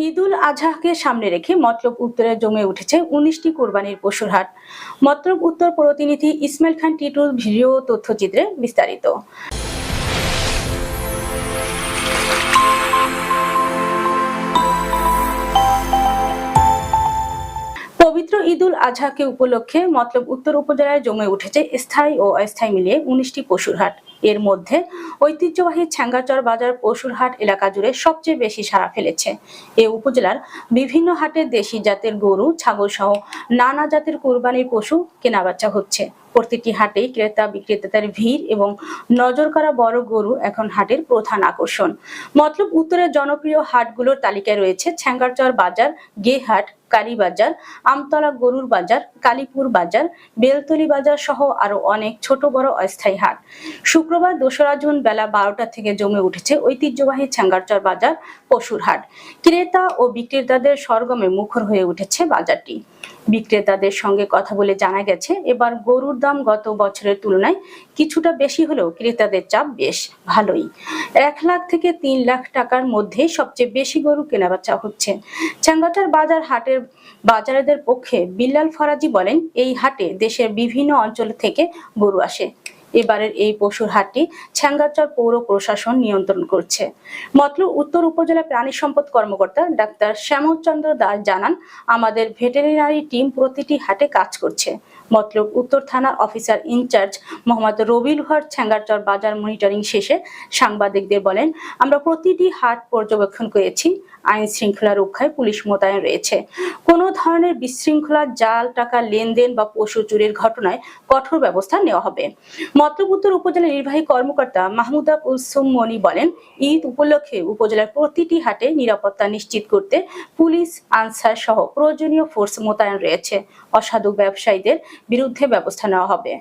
ঈদুল আজহাকে সামনে রেখে মতলব উত্তরে জমে উঠেছে উনিশটি কোরবানির পশুর হাট। মতলব উত্তর প্রতিনিধি ইসমাইল খান টিটুর ভিডিও তথ্যচিত্রে বিস্তারিত। পবিত্র ঈদুল আজহাকে উপলক্ষে মতলব উত্তর উপজেলায় জমে উঠেছে স্থায়ী ও অস্থায়ী মিলিয়ে উনিশটি পশুর হাট। এর মধ্যে ঐতিহ্যবাহী ছ্যাঙ্গাচর বাজার পশুরহাট এলাকা জুড়ে সবচেয়ে বেশি সাড়া ফেলেছে। এ উপজেলার বিভিন্ন হাটে দেশি জাতের গরু, ছাগল সহ নানা জাতের কোরবানির পশু কেনাবেচা হচ্ছে। প্রতিটি হাটেই ক্রেতা, বিক্রেতাদের ভিড় এবং নজর করা বড় গরু এখন হাটের প্রধান আকর্ষণ। মতলব উত্তরের জনপ্রিয় হাটগুলোর তালিকায় রয়েছে ছ্যাঙ্গারচর বাজার গেহাট কালীবাজার আমতলা গরুর বাজার, কালীপুর বাজার, বেলতলি বাজার সহ আরও অনেক ছোট বড় অস্থায়ী হাট। শুক্রবার দোসরা জুন বেলা বারোটা থেকে জমে উঠেছে ঐতিহ্যবাহী ছ্যাঙ্গারচর বাজার, পশুর হাট। ক্রেতা ও বিক্রেতাদের সরগমে মুখর হয়ে উঠেছে বাজারটি। বিক্রেতাদের সঙ্গে কথা বলে জানা গেছে, এবার গরুর দাম গত বছরের তুলনায় কিছুটা বেশি হলেও ক্রেতাদের চাপ বেশ ভালোই। এক লাখ থেকে তিন লাখ টাকার মধ্যে সবচেয়ে বেশি গরু কেনাবেচা হচ্ছে। চাঙ্গাটার বাজার হাটের বাজারেদের পক্ষে বিল্লাল ফরাজি বলেন, এই হাটে দেশের বিভিন্ন অঞ্চল থেকে গরু আসে। এবারের এই পশুর হাটটি ছ্যাঙ্গাচর পৌর প্রশাসন নিয়ন্ত্রণ করছে। মতলব উত্তর উপজেলা প্রাণী সম্পদ কর্মকর্তা ডাক্তার শ্যামচন্দ্র দাস জানান, আমাদের ভেটেরিনারি টিম প্রতিটি হাটে কাজ করছে। মতলব উত্তর থানার অফিসার ইনচার্জ মোহাম্মদ রবিল হর ছ্যাঙ্গারচর বাজার মনিটরিং শেষে সাংবাদিকদের বলেন, আমরা প্রতিটি হাট পর্যবেক্ষণ করেছি, আইন শৃঙ্খলা রক্ষায় পুলিশ মোতায়েন রয়েছে। কোনো ধরনের বিশৃঙ্খলা, জাল, টাকা, লেনদেন বা পশু চুরির ঘটনায় কঠোর ব্যবস্থা নেওয়া হবে। মতলব উত্তর উপজেলা নির্বাহী কর্মকর্তা মাহমুদা কুলসুম মনি বলেন, ঈদ উপলক্ষে উপজেলার প্রতিটি হাটে নিরাপত্তা নিশ্চিত করতে পুলিশ, আনসার সহ প্রয়োজনীয় ফোর্স মোতায়েন রয়েছে। অসাধু ব্যবসায়ীদের বিরুদ্ধে ব্যবস্থা নেওয়া হবে।